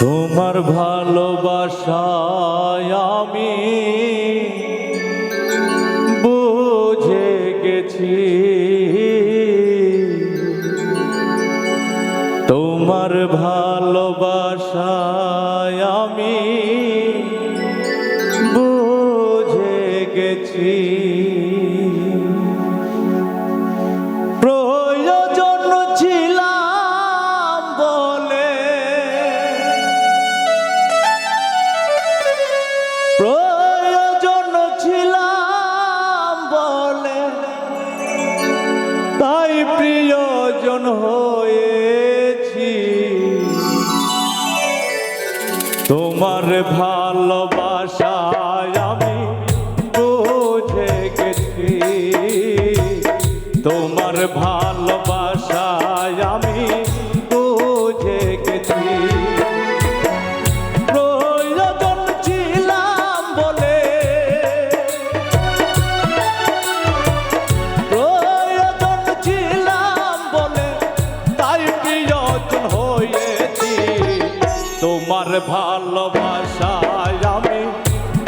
তোমার ভালোবাসায় আমি বুঝে গেছি। তোমার ভালোবাসায় আমি তোমার ভালোবাসায় আমি বুঝে গেছি। তোমার ভালোবাসায় তোমার ভালোবাসায় আমি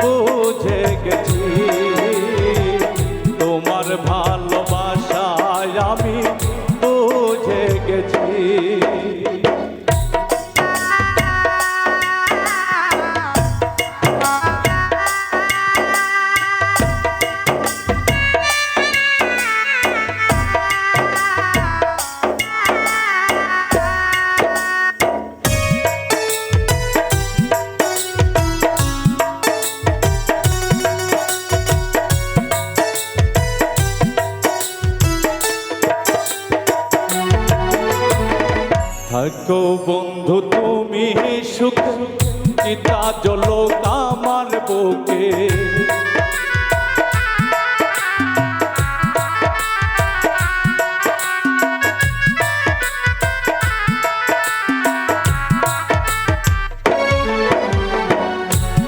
বুঝে গেছি। থাকো বন্ধু, তুমি সুখ চিতা জলক আমার বুকে।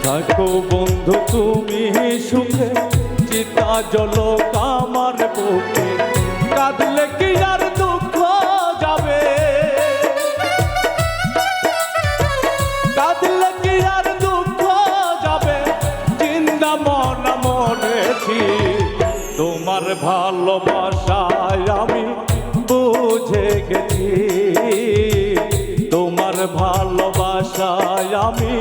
থাকো বন্ধু, তুমি চিতা জলক আমার বুকে। কাঁদলে ভালোবাসায় আমি বুঝে গেছি। তোমার ভালোবাসায় আমি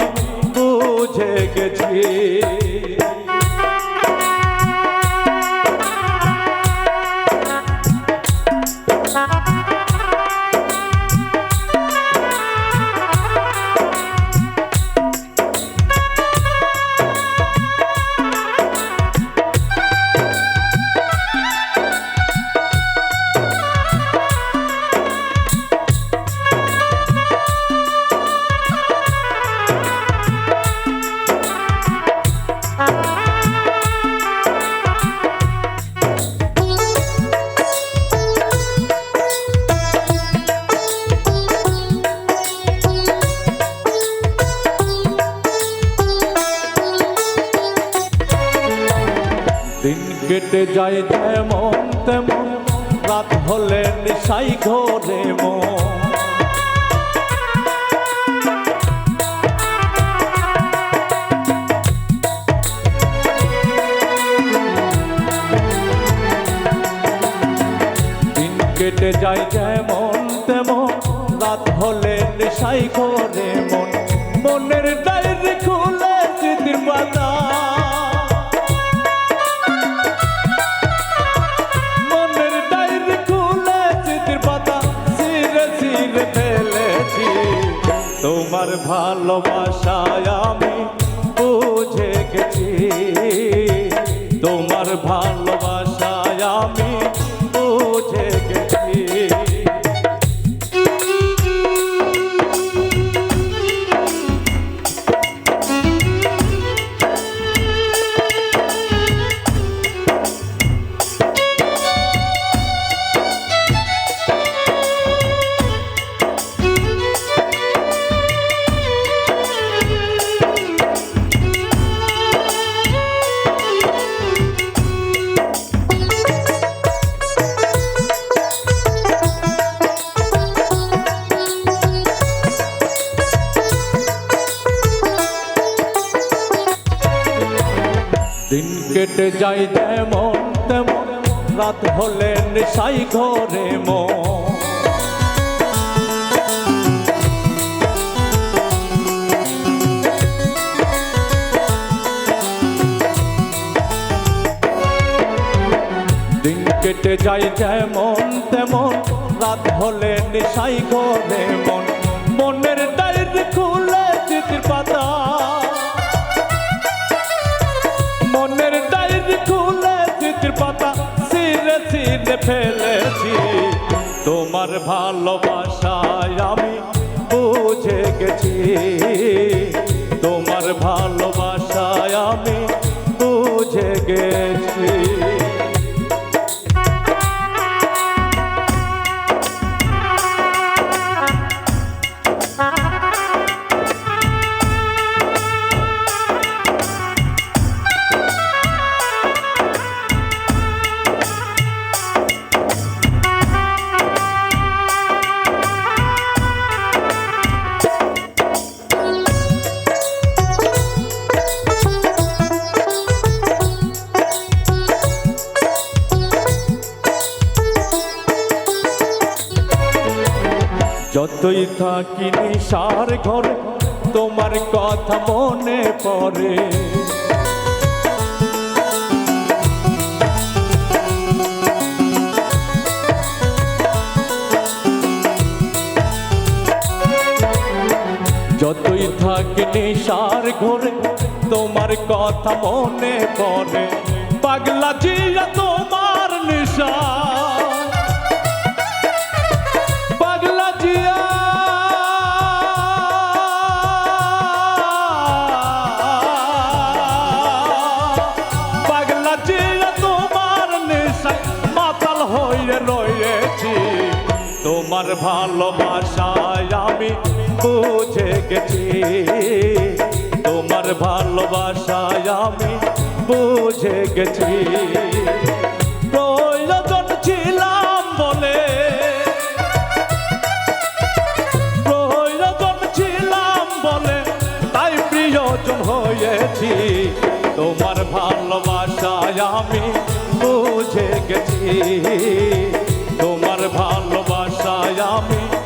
বুঝে গেছি। দিন কেটে যায় যেমন তেমন, রাত হলে নিশাই ঘরে মন। কেটে যায় যেমন তেমন, রাত হলে নিশাই ঘরে মন। তোমার ভালোবাসায় আমি বুঝে গেছি। তোমার ভালোবাসায় আমি কেটে যায় যেমন তেমন, রাত হলে নেশাই ঘরে মন। দিন কেটে যায় যেমন তেমন, রাত হলে নেশাই ঘরে মন। মনের ডায়েরি খুলে চিঠির সিরে ফেলেছি। তোমার ভালোবাসায় আমি বুঝে গেছি। তোমার ভালোবাসায় আমি বুঝে গেছি। যতই থাকি নিশার ঘরে, তোমার কথা মনে পড়ে। যতই থাকি নিশার ঘরে, তোমার কথা মনে পড়ে। পাগলা জিয়া তোমার নিশা। তোমার ভালোবাসায় আমি বুঝে গেছি। তোমার ভালোবাসায় আমি বুঝে গেছি। প্রয়োজন ছিলাম বলে, প্রয়োজন ছিলাম বলে, তাই প্রিয়জন হয়েছি। তোমার ভালোবাসায় আমি বুঝে গেছি। me.